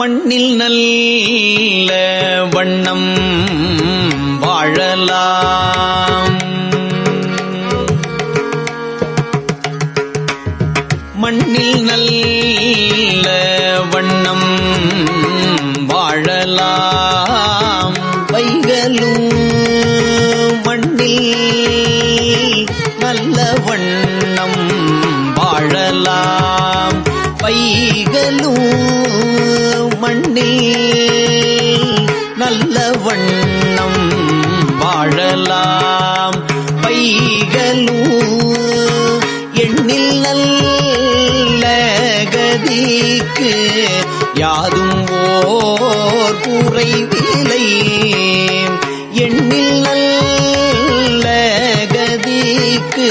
மண்ணில் நல்ல வண்ணம் வாழலாம். மண்ணில் நல்ல வண்ணம் வாழலாம். பைகளும் எண்ணில் நல்ல கதிக்கு யாதும் ஓர் குறைவில்லை. எண்ணில் நல்ல கதிக்கு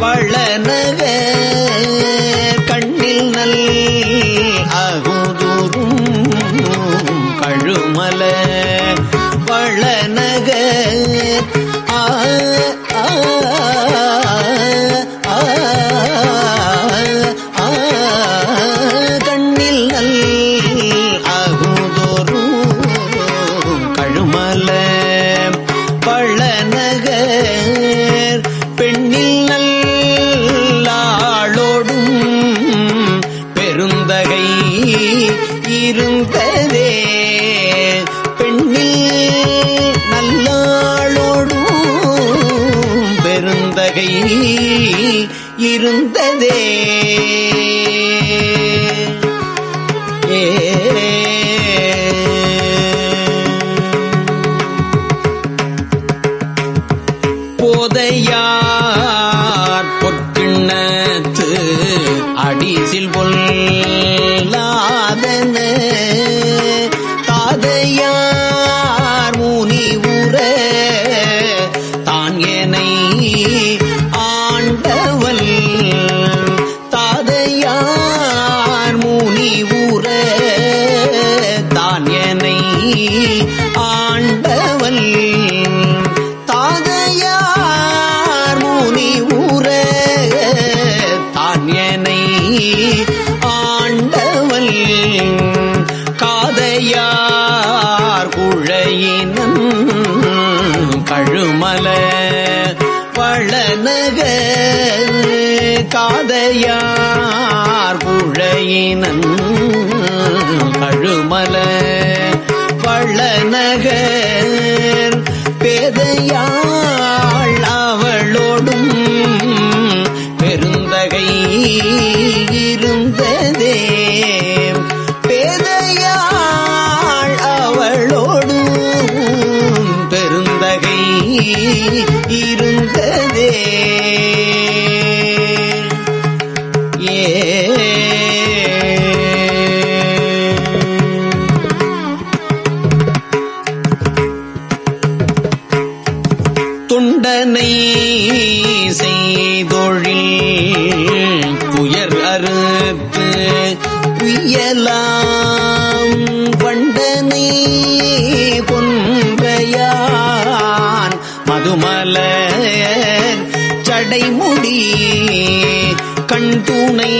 பழநக அடிசில் பொல்லாதன காதையார் குழையினன் கழுமல வளநகர் பேதையாள் அவளோடும் பெருந்தகை இருந்ததே. பேதையாள் அவளோடும் பெருந்தகை இருந்ததே. துயர் அறுத்து உயலாம் வண்டனை கொன்றையான் மதுமல சடைமுடி கண்துணை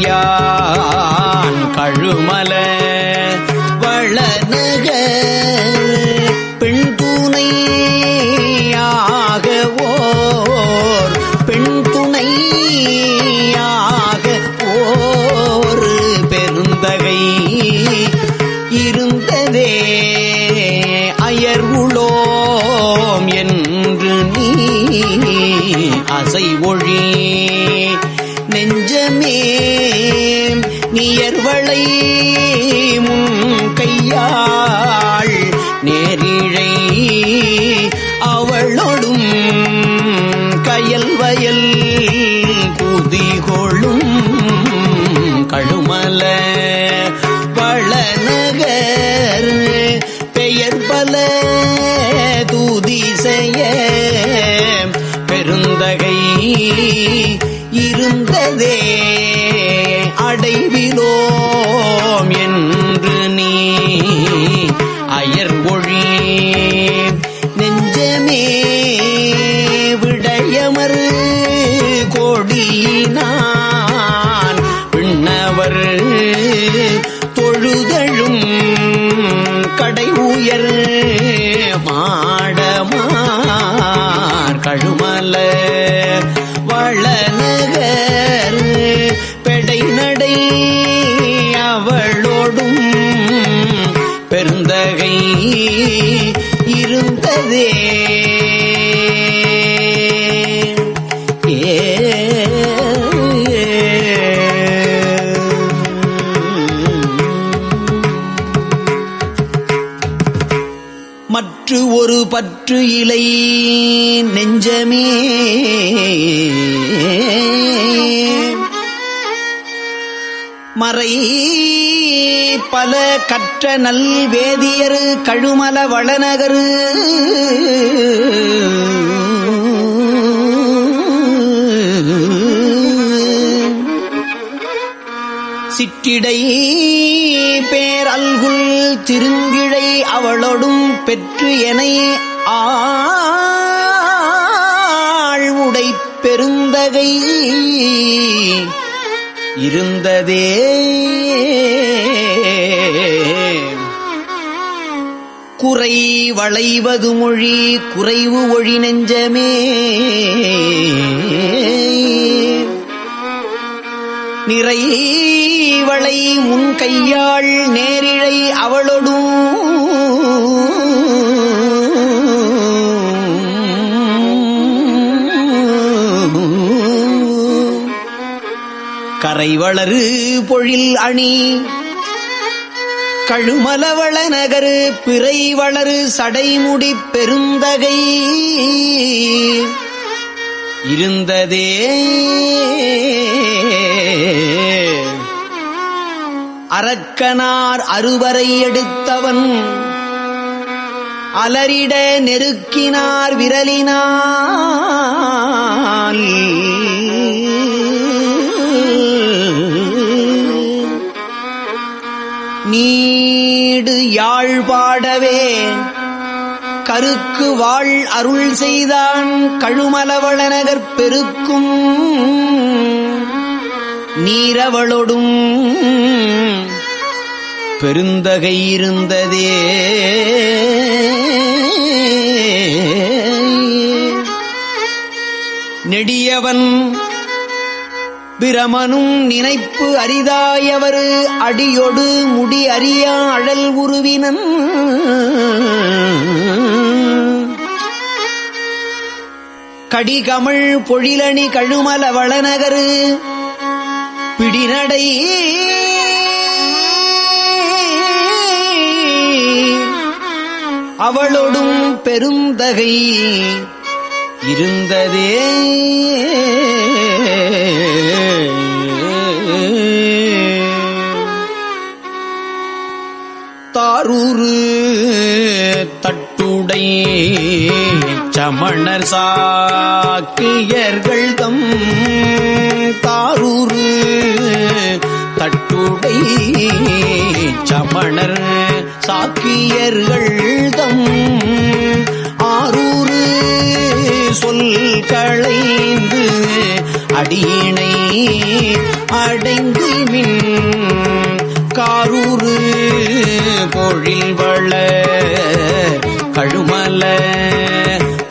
நெற்றியான் கழுமல வளநக பெண் அசை ஒழி. நெஞ்சமே நியர்வளை கையாள். நேரிழை அவளொடும் கயல் வயல் குதிகொளும் கழுமலை இருந்ததே அடைவிலோம் என்று நீ அயர் ஒழி நெஞ்சமே விடயமறு கோடினான் ஆற்று இலை நெஞ்சமே. மறை பல கற்ற நல் வேதியர் கழுமல வளநகரு. சிற்றிடை பேர் அல்குல் திருங்கிழை அவளொடும் பெற்று என ஆழ்வுடை பெருந்தகை இருந்ததே. குறை வளைவது மொழி குறைவு ஒழி நெஞ்சமே. நிறை வளை முன் கையாள் நேரிழை அவளொடும் கரைவளரு பொழில் அணி. கழுமலவள நகரு பிறை வளரு சடைமுடி பெருந்தகை. இருந்ததே. அரக்கனார் அறுவரை எடுத்தவன். அலரிட நெருக்கினார் விரலினா யாழ்பாடவே. கருக்கு வாழ் அருள் செய்தான் கழுமலவளநகர் பெருக்கும். நீரவளொடும் பெருந்தகை இருந்ததே. நெடியவன் பிரமனும் நினைப்பு அரிதாயவர் அடியொடு முடி அறியா அழல் உருவினன். கடிகமள் பொழிலணி கழுமல வளநகரு பிடிநடை. அவளொடும் பெருந்தகை இருந்ததே. தாரூரு தட்டுடை சமணர் சாக்கியர்கள் தம். தாரூரு தட்டுடை சமணர் சாக்கியர்கள் தம். சொல் களைந்து அடியினை அடைந்து மின் காரூறு பொழில் வள கழுமல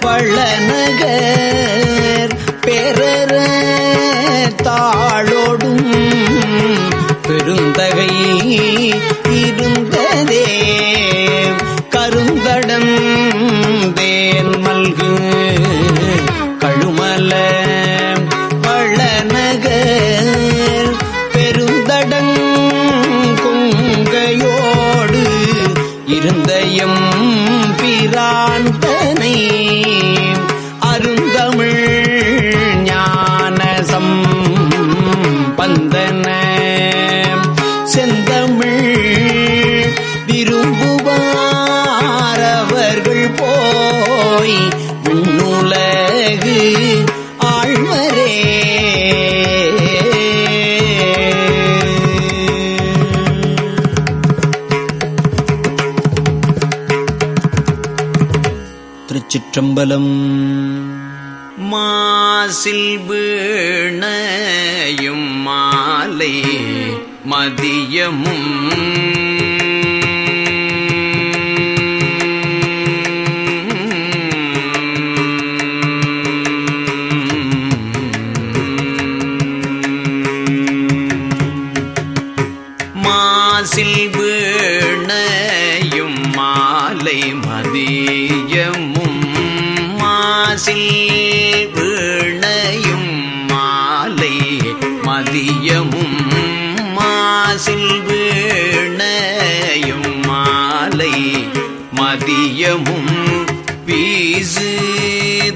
வளநகர் பெறற தாளோடும் பெருந்தகை திருச்சிற்றம்பலம் மாசில் வீணையும் மாலை மதியமும்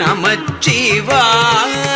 நமச்சிவாய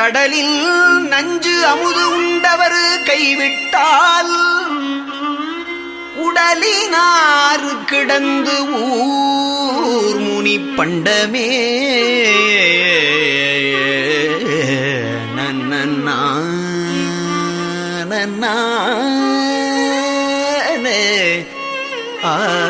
கடலில் நஞ்சு அமுது உண்டவர் கைவிட்டால் உடலினாறு கிடந்து ஊர் முனி பண்டமே. நன்னா நன்னானே ஆ.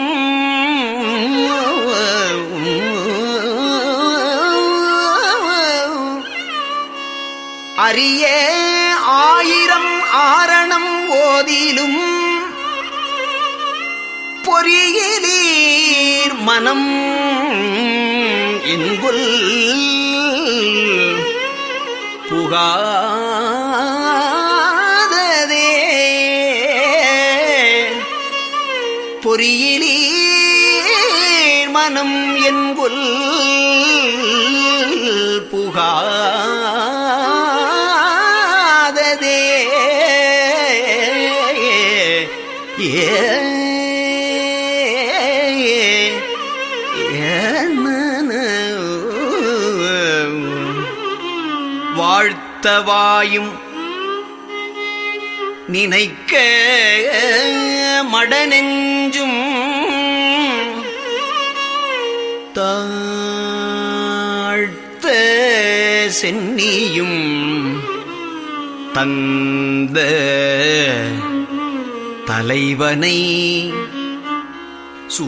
அரிய ஆயிரம் ஆரணம் ஓதிலும் பொறியிலீர் மனம் இன்புல் புகாததே. பொறியிலீர் மனம் என்புல் புகாததே வாழ்த்தவாயும் நினைக்க மடநெஞ்சும் தாழ்த்த சென்னியும் தந்த தலைவனை சூ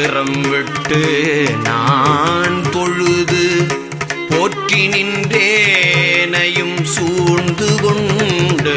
நல்லார் விட்டு நான் தொழுது போற்றி நின்றேனையும் சூழ்ந்து கொண்டு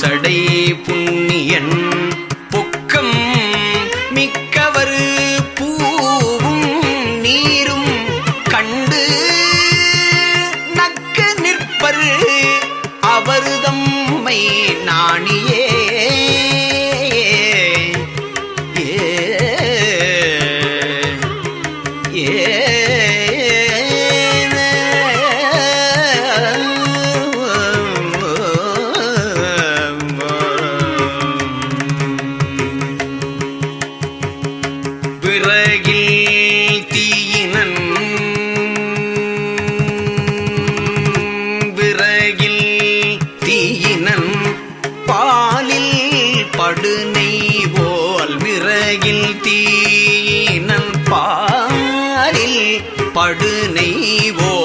சடை புண்ணியன் படுனை ஓ